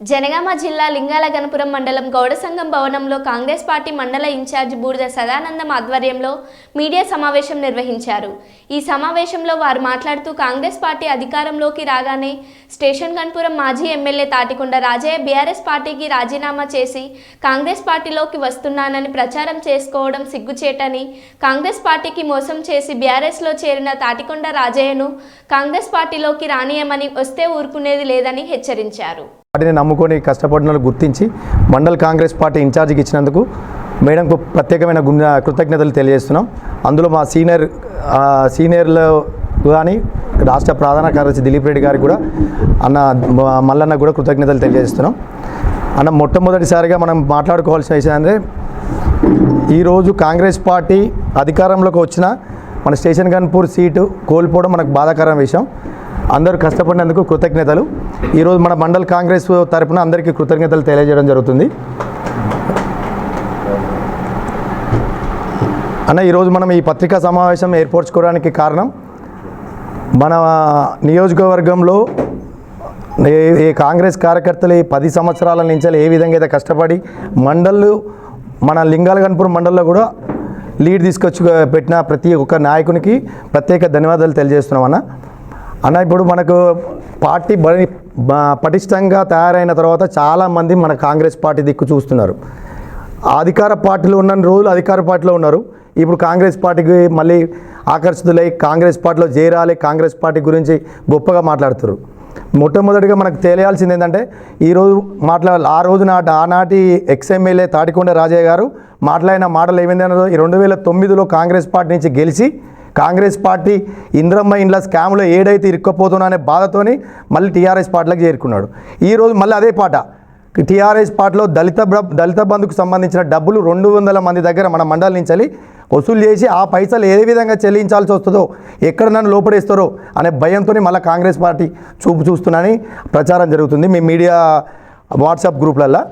జనగామ జిల్లా లింగాల గణపురం మండలం గౌడసంగం భవనంలో కాంగ్రెస్ పార్టీ మండల ఇన్ఛార్జ్ బూడిద సదానందం ఆధ్వర్యంలో మీడియా సమావేశం నిర్వహించారు. ఈ సమావేశంలో వారు మాట్లాడుతూ కాంగ్రెస్ పార్టీ అధికారంలోకి రాగానే స్టేషన్ గణపురం మాజీ ఎమ్మెల్యే తాటికొండ రాజయ్య బీఆర్ఎస్ పార్టీకి రాజీనామా చేసి కాంగ్రెస్ పార్టీలోకి వస్తున్నానని ప్రచారం చేసుకోవడం సిగ్గుచేటని కాంగ్రెస్ పార్టీకి మోసం చేసి బీఆర్ఎస్లో చేరిన తాటికొండ రాజయ్యను కాంగ్రెస్ పార్టీలోకి రానియమని వస్తే ఊరుకునేది లేదని హెచ్చరించారు. పార్టీని నమ్ముకొని కష్టపడిన వాళ్ళు గుర్తించి మండల్ కాంగ్రెస్ పార్టీ ఇన్ఛార్జికి ఇచ్చినందుకు మేడంకు ప్రత్యేకమైన గుణ కృతజ్ఞతలు తెలియజేస్తున్నాం. అందులో మా సీనియర్ సీనియర్లు కానీ రాష్ట్ర ప్రధాన కార్యదర్శి దిలీప్ రెడ్డి గారికి కూడా అన్న మల్లన్న కూడా కృతజ్ఞతలు తెలియజేస్తున్నాం. అన్న మొట్టమొదటిసారిగా మనం మాట్లాడుకోవాల్సిన విషయం అంటే ఈరోజు కాంగ్రెస్ పార్టీ అధికారంలోకి వచ్చిన మన స్టేషన్ గన్పూర్ సీటు కోల్పోవడం మనకు బాధాకరమైన విషయం. అందరూ కష్టపడినందుకు కృతజ్ఞతలు. ఈరోజు మన మండల్ కాంగ్రెస్ తరపున అందరికీ కృతజ్ఞతలు తెలియజేయడం జరుగుతుంది. అన్న ఈరోజు మనం ఈ పత్రికా సమావేశం ఏర్పరచుకోవడానికి కారణం మన నియోజకవర్గంలో ఏ- కాంగ్రెస్ కార్యకర్తలు ఈ పది సంవత్సరాల నుంచి ఏ విధంగా అయితే కష్టపడి మండళ్ళు మన లింగాలగన్పూర్ మండల్లో కూడా లీడ్ తీసుకొచ్చి పెట్టిన ప్రతి ఒక్క నాయకునికి ప్రత్యేక ధన్యవాదాలు తెలియజేస్తున్నాం అన్న. అన్న ఇప్పుడు మనకు పార్టీ బలి బ- పటిష్టంగా తయారైన తర్వాత చాలామంది మన కాంగ్రెస్ పార్టీ దిక్కు చూస్తున్నారు. అధికార పార్టీలో ఉన్న రోజులు అధికార పార్టీలో ఉన్నారు. ఇప్పుడు కాంగ్రెస్ పార్టీకి మళ్ళీ ఆకర్షితులై కాంగ్రెస్ పార్టీలో చేరాలి కాంగ్రెస్ పార్టీ గురించి గొప్పగా మాట్లాడుతారు. మొట్టమొదటిగా మనకు తెలియాల్సింది ఏంటంటే ఈరోజు మాట్లాడాలి ఆ రోజు నాటి ఆనాటి ఎక్స్ఎమ్మెల్యే తాటికొండ రాజయ్య గారు మాట్లాడిన మాటలు ఏమైందన్నదో అన్నది రెండు వేల తొమ్మిదిలో కాంగ్రెస్ పార్టీ నుంచి గెలిచి కాంగ్రెస్ పార్టీ ఇంద్రమ్మ ఇండ్ల స్కామ్లో ఏడైతే ఇరుక్కపోతున్నా అనే బాధతోని మళ్ళీ టీఆర్ఎస్ పార్టీలకు చేరుకున్నాడు. ఈరోజు మళ్ళీ అదే పాట. టీఆర్ఎస్ పార్టీలో దళిత దళిత బంధుకు సంబంధించిన డబ్బులు రెండు వందల మంది దగ్గర మన మండలి నుంచి వసూలు చేసి ఆ పైసలు ఏ విధంగా చెల్లించాల్సి వస్తుందో ఎక్కడ నన్ను లోపడేస్తారో అనే భయంతో మళ్ళీ కాంగ్రెస్ పార్టీ చూపు చూస్తున్నాని ప్రచారం జరుగుతుంది మీ మీడియా వాట్సాప్ గ్రూప్లల్లో.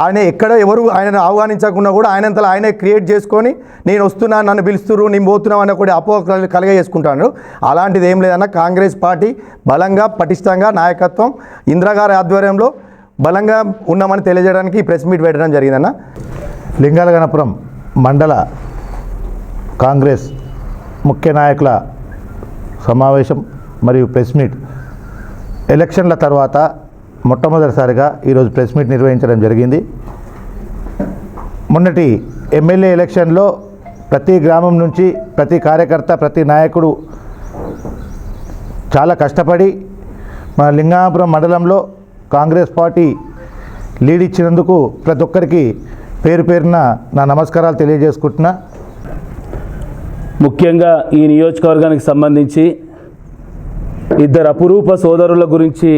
ఆయన ఎక్కడ ఎవరు ఆయనను ఆహ్వానించకుండా కూడా ఆయనంతలో ఆయనే క్రియేట్ చేసుకొని నేను వస్తున్నా నన్ను పిలుస్తున్నారు నేను పోతున్నావు అనే కూడా అపో కలగ చేసుకుంటాను అలాంటిది ఏం లేదన్న కాంగ్రెస్ పార్టీ బలంగా పటిష్టంగా నాయకత్వం ఇందిరాగారి ఆధ్వర్యంలో బలంగా ఉన్నామని తెలియజేయడానికి ఈ ప్రెస్ మీట్ పెట్టడం జరిగిందన్న. లింగాలగనపురం మండల కాంగ్రెస్ ముఖ్య నాయకుల సమావేశం మరియు ప్రెస్ మీట్ ఎలక్షన్ల తర్వాత మొట్టమొదటిసారిగా ఈరోజు ప్రెస్ మీట్ నిర్వహించడం జరిగింది. మొన్నటి ఎమ్మెల్యే ఎలక్షన్లో ప్రతి గ్రామం నుంచి ప్రతి కార్యకర్త ప్రతి నాయకుడు చాలా కష్టపడి మన లింగాపురం మండలంలో కాంగ్రెస్ పార్టీ లీడ్ ఇచ్చినందుకు ప్రతి ఒక్కరికి పేరు పేరున నా నమస్కారాలు తెలియజేసుకుంటున్నా. ముఖ్యంగా ఈ నియోజకవర్గానికి సంబంధించి ఇద్దరు అపురూప సోదరుల గురించి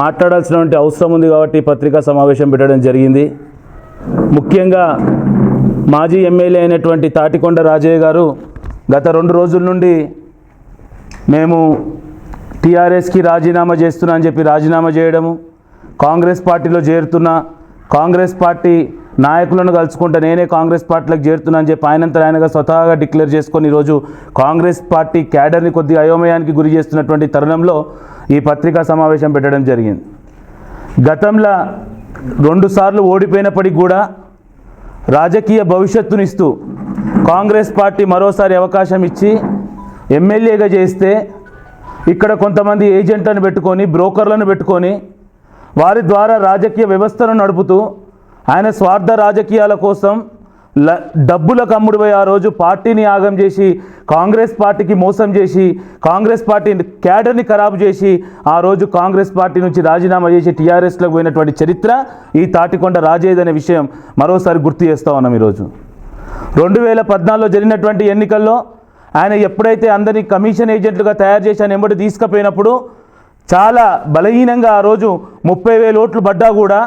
మాట్లాడాల్సినటువంటి అవసరం ఉంది కాబట్టి పత్రికా సమావేశం పెట్టడం జరిగింది. ముఖ్యంగా మాజీ ఎమ్మెల్యే అయినటువంటి తాటికొండ రాజయ్య గారు గత రెండు రోజుల నుండి మేము టీఆర్ఎస్కి రాజీనామా చేస్తున్నా అని చెప్పి రాజీనామా చేయడము కాంగ్రెస్ పార్టీలో చేరుతున్నా కాంగ్రెస్ పార్టీ నాయకులను కలుసుకుంటే నేనే కాంగ్రెస్ పార్టీలకు చేరుతున్నా అని చెప్పి ఆయనంతా ఆయనగా స్వతహాగా డిక్లేర్ చేసుకొని ఈరోజు కాంగ్రెస్ పార్టీ క్యాడర్ని కొద్దిగా అయోమయానికి గురి చేస్తున్నటువంటి తరుణంలో ఈ పత్రికా సమావేశం పెట్టడం జరిగింది. గతంలో రెండుసార్లు ఓడిపోయినప్పటికి కూడా రాజకీయ భవిష్యత్తునిస్తూ కాంగ్రెస్ పార్టీ మరోసారి అవకాశం ఇచ్చి ఎమ్మెల్యేగా చేస్తే ఇక్కడ కొంతమంది ఏజెంట్లను పెట్టుకొని బ్రోకర్లను పెట్టుకొని వారి ద్వారా రాజకీయ వ్యవస్థను నడుపుతూ ఆయన స్వార్థ రాజకీయాల కోసం ల డబ్బుల అమ్ముడుపోయి ఆ రోజు పార్టీని యాగం చేసి కాంగ్రెస్ పార్టీకి మోసం చేసి కాంగ్రెస్ పార్టీ క్యాడర్ని ఖరాబు చేసి ఆ రోజు కాంగ్రెస్ పార్టీ నుంచి రాజీనామా చేసి టీఆర్ఎస్లోకి పోయినటువంటి చరిత్ర ఈ తాటికొండ రాజేద్ అనే విషయం మరోసారి గుర్తు చేస్తా ఉన్నాం ఈరోజు. రెండు వేల పద్నాలుగులో జరిగినటువంటి ఎన్నికల్లో ఆయన ఎప్పుడైతే అందరినీ కమిషన్ ఏజెంట్లుగా తయారు చేసి ఆయన ఎంబడి తీసుకుపోయినప్పుడు చాలా బలహీనంగా ఆ రోజు ముప్పై వేల ఓట్లు పడ్డా కూడా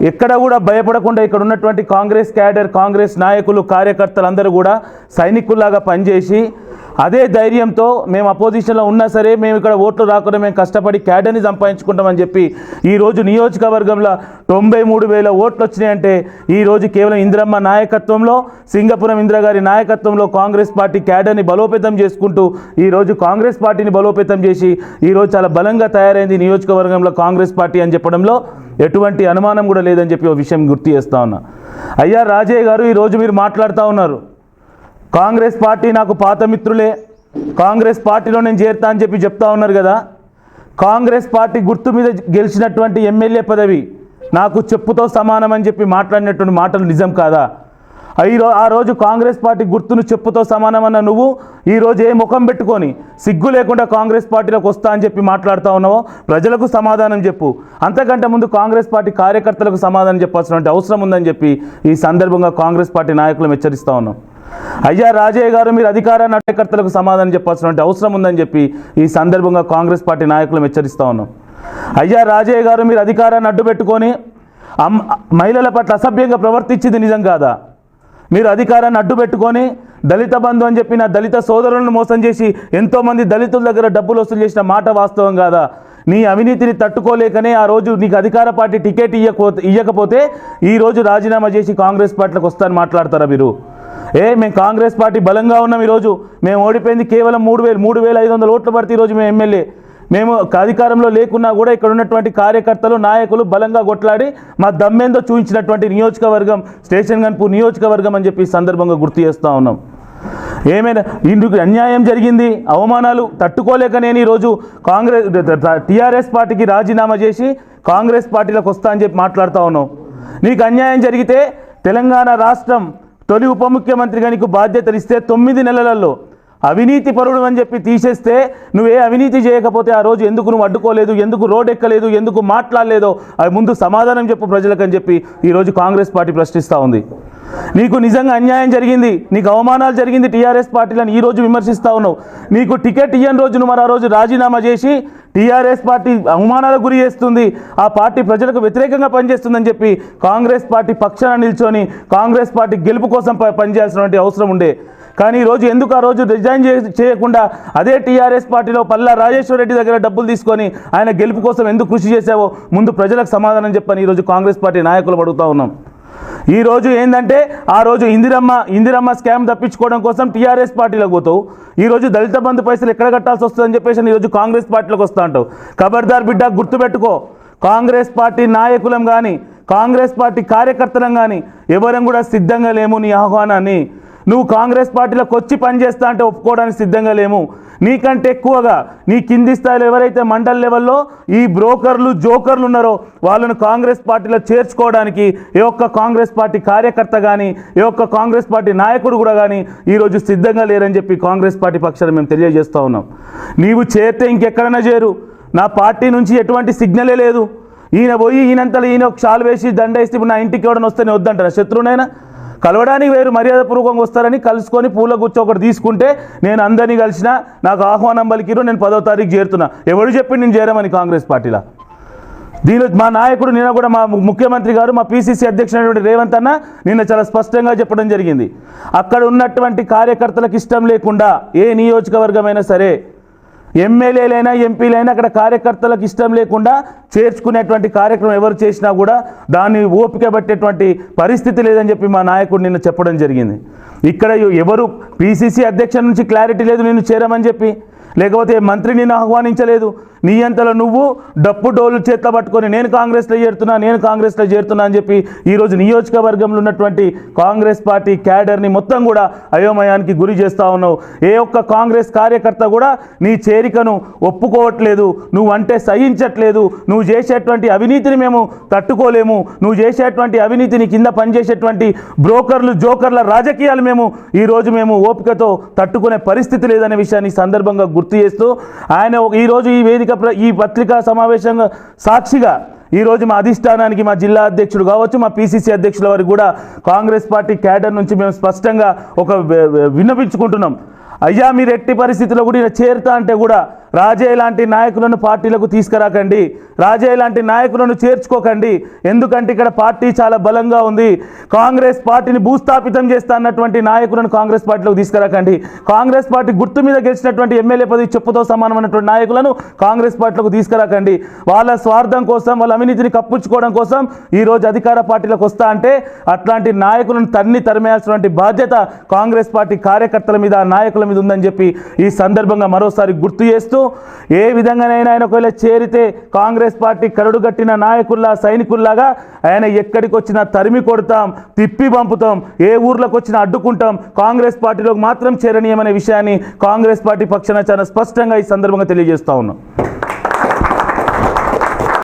ఎక్కడ కూడా భయపడకుండా ఇక్కడ ఉన్నటువంటి కాంగ్రెస్ క్యాడర్ కాంగ్రెస్ నాయకులు కార్యకర్తలు అందరూ కూడా సైనికుల్లాగా పనిచేసి అదే ధైర్యంతో మేము అపోజిషన్లో ఉన్నా సరే మేము ఇక్కడ ఓట్లు రాకుండా మేము కష్టపడి క్యాడర్ని సంపాదించుకుంటామని చెప్పి ఈరోజు నియోజకవర్గంలో తొంభై మూడు వేల ఓట్లు వచ్చినాయంటే ఈరోజు కేవలం ఇంద్రమ్మ నాయకత్వంలో సింగపురం ఇంద్రగారి నాయకత్వంలో కాంగ్రెస్ పార్టీ క్యాడర్ని బలోపేతం చేసుకుంటూ ఈరోజు కాంగ్రెస్ పార్టీని బలోపేతం చేసి ఈరోజు చాలా బలంగా తయారైంది నియోజకవర్గంలో కాంగ్రెస్ పార్టీ అని చెప్పడంలో ఎటువంటి అనుమానం కూడా లేదని చెప్పి ఒక విషయం గుర్తు చేస్తా ఉన్నా. అయ్యా రాజయ్య గారు ఈరోజు మీరు మాట్లాడుతూ ఉన్నారు. కాంగ్రెస్ పార్టీ నాకు పాత మిత్రులే. కాంగ్రెస్ పార్టీలో నేను చేరుతా అని చెప్పి చెప్తా ఉన్నారు కదా. కాంగ్రెస్ పార్టీ గుర్తు మీద గెలిచినటువంటి ఎమ్మెల్యే పదవి నాకు చెప్పుతో సమానం అని చెప్పి మాట్లాడినటువంటి మాటలు నిజం కాదా? ఈరో ఆ రోజు కాంగ్రెస్ పార్టీ గుర్తును చెప్పుతో సమానమన్న నువ్వు ఈరోజు ఏ ముఖం పెట్టుకొని సిగ్గు లేకుండా కాంగ్రెస్ పార్టీలోకి వస్తా అని చెప్పి మాట్లాడుతూ ఉన్నావో ప్రజలకు సమాధానం చెప్పు. అంతకంటే ముందు కాంగ్రెస్ పార్టీ కార్యకర్తలకు సమాధానం చెప్పాల్సినటువంటి అవసరం ఉందని చెప్పి ఈ సందర్భంగా కాంగ్రెస్ పార్టీ నాయకులను హెచ్చరిస్తూ ఉన్నాం. అయ్యా రాజయ్య గారు మీరు అధికార నాయకర్తలకు సమాధానం చెప్పాల్సినటువంటి అవసరం ఉందని చెప్పి ఈ సందర్భంగా కాంగ్రెస్ పార్టీ నాయకులను హెచ్చరిస్తూ ఉన్నాం. అయ్యా రాజయ్య గారు మీరు అధికారాన్ని అడ్డు పెట్టుకొని అమ్ మహిళల పట్ల అసభ్యంగా ప్రవర్తించింది నిజం కాదా? మీరు అధికారాన్ని అడ్డు పెట్టుకొని దళిత బంధు అని చెప్పిన దళిత సోదరులను మోసం చేసి ఎంతోమంది దళితుల దగ్గర డబ్బులు వసూలు చేసిన మాట వాస్తవం కాదా? నీ అవినీతిని తట్టుకోలేకనే ఆ రోజు నీకు అధికార పార్టీ టికెట్ ఇయ్యకపోతే ఇయ్యకపోతే ఈరోజు రాజీనామా చేసి కాంగ్రెస్ పార్టీలకు వస్తాను మాట్లాడతారా మీరు? ఏ మేము కాంగ్రెస్ పార్టీ బలంగా ఉన్నాం ఈరోజు. మేము ఓడిపోయింది కేవలం మూడు వేలు మూడు వేల ఐదు వందల ఓట్లు పడితే ఈరోజు మేము ఎమ్మెల్యే. మేము అధికారంలో లేకున్నా కూడా ఇక్కడ ఉన్నటువంటి కార్యకర్తలు నాయకులు బలంగా కొట్లాడి మా దమ్మేందో చూపించినటువంటి నియోజకవర్గం స్టేషన్ గన్పూర్ నియోజకవర్గం అని చెప్పి సందర్భంగా గుర్తు చేస్తూ ఉన్నాం. ఏమైనా ఇందుకు అన్యాయం జరిగింది అవమానాలు తట్టుకోలేక నేను ఈరోజు కాంగ్రెస్ టీఆర్ఎస్ పార్టీకి రాజీనామా చేసి కాంగ్రెస్ పార్టీలోకి వస్తా అని చెప్పి మాట్లాడుతూ ఉన్నాం. నీకు అన్యాయం జరిగితే తెలంగాణ రాష్ట్రం తొలి ఉప ముఖ్యమంత్రిగా నీకు బాధ్యతలు ఇస్తే తొమ్మిది నెలలలో అవినీతి పరుడు అని చెప్పి తీసేస్తే నువ్వే అవినీతి చేయకపోతే ఆ రోజు ఎందుకు నువ్వు అడ్డుకోలేదు ఎందుకు రోడ్ ఎక్కలేదు ఎందుకు మాట్లాడలేదో అది ముందు సమాధానం చెప్పు ప్రజలకు అని చెప్పి ఈరోజు కాంగ్రెస్ పార్టీ ప్రశ్నిస్తూ ఉంది. నీకు నిజంగా అన్యాయం జరిగింది నీకు అవమానాలు జరిగింది టీఆర్ఎస్ పార్టీలను ఈ రోజు విమర్శిస్తూ ఉన్నావు. నీకు టికెట్ ఇయ్యని రోజు నువ్వు మరి ఆ రోజు రాజీనామా చేసి టీఆర్ఎస్ పార్టీ అవమానాలకు గురి చేస్తుంది ఆ పార్టీ ప్రజలకు వ్యతిరేకంగా పనిచేస్తుందని చెప్పి కాంగ్రెస్ పార్టీ పక్షాన నిల్చొని కాంగ్రెస్ పార్టీ గెలుపు కోసం ప- పనిచేయాల్సినటువంటి అవసరం ఉండే. కానీ ఈరోజు ఎందుకు ఆ రోజు రిజైన్ చేయకుండా అదే టీఆర్ఎస్ పార్టీలో పల్లా రాజేశ్వర రెడ్డి దగ్గర డబ్బులు తీసుకొని ఆయన గెలుపు కోసం ఎందుకు కృషి చేశావో ముందు ప్రజలకు సమాధానం చెప్పని ఈరోజు కాంగ్రెస్ పార్టీ నాయకులు అడుగుతా ఉన్నాం. ఈ రోజు ఏంటంటే ఆ రోజు ఇందిరమ్మ ఇందిరమ్మ స్కామ్ తప్పించుకోవడం కోసం టీఆర్ఎస్ పార్టీలోకి పోతావు. ఈరోజు దళిత బంధు పైసలు ఎక్కడ కట్టాల్సి వస్తుందని చెప్పేసి ఈరోజు కాంగ్రెస్ పార్టీలోకి వస్తా అంటావు. ఖబర్దార్ బిడ్డ గుర్తుపెట్టుకో కాంగ్రెస్ పార్టీ నాయకులం కానీ కాంగ్రెస్ పార్టీ కార్యకర్తలం కానీ ఎవరం కూడా సిద్ధంగా లేము నీ ఆహ్వానాన్ని. నువ్వు కాంగ్రెస్ పార్టీలోకి వచ్చి పనిచేస్తా అంటే ఒప్పుకోవడానికి సిద్ధంగా లేము. నీకంటే ఎక్కువగా నీ కింది స్థాయిలో ఎవరైతే మండల్ లెవెల్లో ఈ బ్రోకర్లు జోకర్లు ఉన్నారో వాళ్ళను కాంగ్రెస్ పార్టీలో చేర్చుకోవడానికి ఏ ఒక్క కాంగ్రెస్ పార్టీ కార్యకర్త కానీ ఏ ఒక్క కాంగ్రెస్ పార్టీ నాయకుడు కూడా కానీ ఈరోజు సిద్ధంగా లేరని చెప్పి కాంగ్రెస్ పార్టీ పక్షాన మేము తెలియజేస్తూ ఉన్నాం. నీవు చేరితే ఇంకెక్కడైనా చేరు. నా పార్టీ నుంచి ఎటువంటి సిగ్నలే లేదు. ఈయన పోయి ఈయనంతలో ఈయన ఒక షాల్ వేసి దండ ఇప్పుడు నా ఇంటికి ఎవడని వస్తేనే వద్దంటారా శత్రువునైనా? కలవడానికి వేరు మర్యాదపూర్వకంగా వస్తారని కలుసుకొని పూల గుచ్చో ఒకటి తీసుకుంటే నేను అందరినీ కలిసిన నాకు ఆహ్వానం పలికిరు నేను పదో తారీఖు చేరుతున్నా. ఎవడు చెప్పి నేను చేరమని కాంగ్రెస్ పార్టీలో? దీని మా నాయకుడు నిన్న కూడా మా ముఖ్యమంత్రి గారు మా పీసీసీ అధ్యక్షుడైనటువంటి రేవంత్ అన్న నిన్న చాలా స్పష్టంగా చెప్పడం జరిగింది. అక్కడ ఉన్నటువంటి కార్యకర్తలకు ఇష్టం లేకుండా ఏ నియోజకవర్గమైనా సరే ఎమ్మెల్యేలైనా ఎంపీలైనా అక్కడ కార్యకర్తలకు ఇష్టం లేకుండా చేర్చుకునేటువంటి కార్యక్రమం ఎవరు చేసినా కూడా దాన్ని ఓపిక పట్టేటువంటి పరిస్థితి లేదని చెప్పి మా నాయకుడు నిన్న చెప్పడం జరిగింది. ఇక్కడ ఎవరు పీసీసీ అధ్యక్ష నుంచి క్లారిటీ లేదు నేను చేరమని చెప్పి. లేకపోతే మంత్రి నిన్ను ఆహ్వానించలేదు. నీ అంతలో నువ్వు డప్పు డోలు చేతిలో పట్టుకొని నేను కాంగ్రెస్లో చేరుతున్నా నేను కాంగ్రెస్లో చేరుతున్నా అని చెప్పి ఈరోజు నియోజకవర్గంలో ఉన్నటువంటి కాంగ్రెస్ పార్టీ క్యాడర్ని మొత్తం కూడా అయోమయానికి గురి చేస్తూ ఉన్నావు. ఏ ఒక్క కాంగ్రెస్ కార్యకర్త కూడా నీ చేరికను ఒప్పుకోవట్లేదు నువ్వు అంటే సహించట్లేదు నువ్వు చేసేటువంటి అవినీతిని మేము తట్టుకోలేము నువ్వు చేసేటువంటి అవినీతిని కింద పనిచేసేటువంటి బ్రోకర్లు జోకర్ల రాజకీయాలు మేము ఈరోజు మేము ఓపికతో తట్టుకునే పరిస్థితి లేదనే విషయాన్ని సందర్భంగా గుర్తు చేస్తూ ఆయన ఈరోజు ఈ వేదిక పత్రిక ఈ పత్రికా సమావేశంగా సాక్షిగా ఈరోజు మా అధిష్టానానికి మా జిల్లా అధ్యక్షుడు కావచ్చు మా పీసీసీ అధ్యక్షుల వారికి కూడా కాంగ్రెస్ పార్టీ క్యాడర్ నుంచి మేము స్పష్టంగా ఒక విన్నపించుకుంటున్నాం. అయ్యా మీరు ఎట్టి పరిస్థితుల్లో కూడా చేరుతా అంటే కూడా రాజే లాంటి నాయకులను పార్టీలకు తీసుకురాకండి. రాజే లాంటి నాయకులను చేర్చుకోకండి. ఎందుకంటే ఇక్కడ పార్టీ చాలా బలంగా ఉంది. కాంగ్రెస్ పార్టీని భూస్థాపితం చేస్తా అన్నటువంటి నాయకులను కాంగ్రెస్ పార్టీలోకి తీసుకురాకండి. కాంగ్రెస్ పార్టీ గుర్తు మీద గెలిచినటువంటి ఎమ్మెల్యే పదవి చెప్పుతో సమానమైనటువంటి నాయకులను కాంగ్రెస్ పార్టీలకు తీసుకురాకండి. వాళ్ళ స్వార్థం కోసం వాళ్ళ అవినీతిని కప్పుచ్చుకోవడం కోసం ఈ రోజు అధికార పార్టీలకు వస్తా అంటే అట్లాంటి నాయకులను తన్ని తరిమేయాల్సినటువంటి బాధ్యత కాంగ్రెస్ పార్టీ కార్యకర్తల మీద నాయకుల మీద ఉందని చెప్పి ఈ సందర్భంగా మరోసారి గుర్తు చేస్తూ ఏ విధంగానైనా ఆయన ఒకవేళ చేరితే కాంగ్రెస్ పార్టీ కరడుగట్టిన నాయకుల్లా సైనికుల్లాగా ఆయన ఎక్కడికి వచ్చినా తరిమి కొడతాం తిప్పి పంపుతాం ఏ ఊర్లోకి వచ్చినా అడ్డుకుంటాం. కాంగ్రెస్ పార్టీలోకి మాత్రం చేరనీయమనే విషయాన్ని కాంగ్రెస్ పార్టీ పక్షాన చాలా స్పష్టంగా ఈ సందర్భంగా తెలియజేస్తా ఉన్నాం.